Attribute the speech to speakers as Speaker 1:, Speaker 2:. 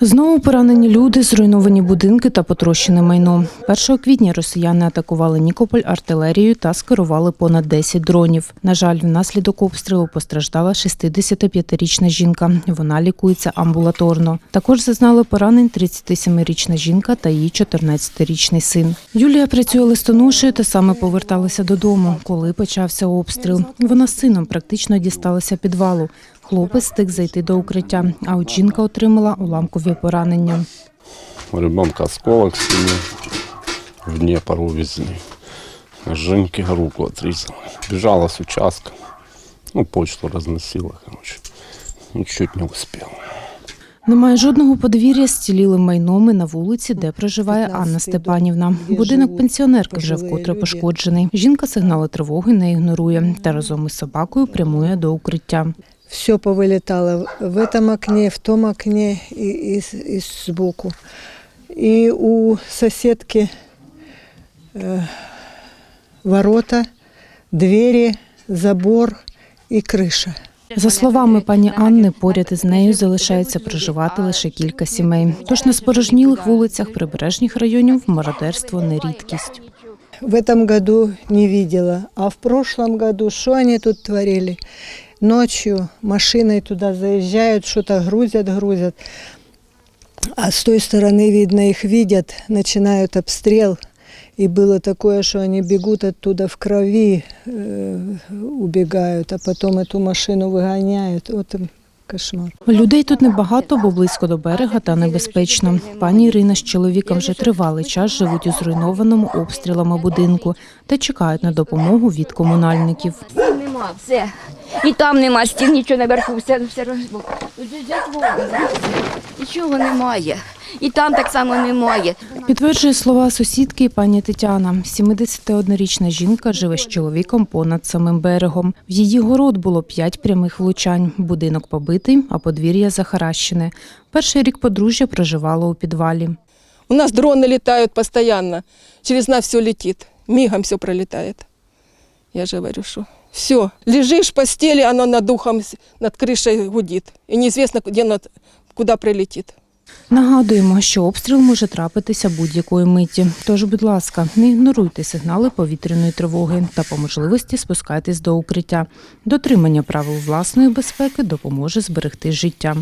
Speaker 1: Знову поранені люди, зруйновані будинки та потрощене майно. 1 квітня росіяни атакували Нікополь артилерією та скерували понад 10 дронів. На жаль, внаслідок обстрілу постраждала 65-річна жінка. Вона лікується амбулаторно. Також зазнали поранень 37-річна жінка та її 14-річний син. Юлія працює листоношею та саме поверталася додому, коли почався обстріл. Вона з сином практично дісталася підвалу. Хлопець встиг зайти до укриття, а от жінка отримала уламкові поранення.
Speaker 2: У ребенка осколок в спине, в Днепр увезли. Женьке руку отрезала. Бежала с участка. Ну, почту разносила, короче. Ну, чуть не успела.
Speaker 1: Немає жодного подвір'я з цілілим майном і на вулиці, де проживає Анна Степанівна. Будинок пенсіонерки вже вкотре пошкоджений. Жінка сигнали тривоги не ігнорує та разом із собакою прямує до укриття
Speaker 3: Все повылетало в этом окне, в том окне и, и, с- и сбоку. И у соседки э, ворота, двери, забор и крыша.
Speaker 1: За словами пані Анни, поряд із нею залишається проживати лише кілька сімей. Тож на спорожнілих вулицях прибережних районів мародерство не рідкість.
Speaker 3: В этом году не видела, а в прошлом году что они тут творили? Ночью машиной туда заезжают, что-то грузят, грузят. А с той стороны, видно, их видят, начинают обстрел. И было такое, что они бегут оттуда в крови, э, убегают, а потом эту машину выгоняют. Вот им кошмар.
Speaker 1: Людей тут небагато, бо близько до берега та небезпечно. Пані Ірина з чоловіком вже тривалий час живуть у зруйнованому обстрілами будинку та чекають на допомогу від комунальників.
Speaker 4: Нема, все. І там нема стін, нічого наверху, все, все розбу. Нічого немає. І там так само немає.
Speaker 1: Підтверджує слова сусідки пані Тетяна. 71-річна жінка живе з чоловіком понад самим берегом. В її город було п'ять прямих влучань. Будинок побитий, а подвір'я захаращене. Перший рік подружжя проживало у підвалі.
Speaker 5: У нас дроны летают постоянно. Через нас все летит. Мигом все пролетает. Я же говорю, что все. Лежишь в постели, оно над духом, над крышей гудит. И неизвестно, где оно, куда прилетит.
Speaker 1: Нагадуємо, що обстріл може трапитися будь-якої миті. Тож, будь ласка, не ігноруйте сигнали повітряної тривоги та по можливості спускайтесь до укриття. Дотримання правил власної безпеки допоможе зберегти життя.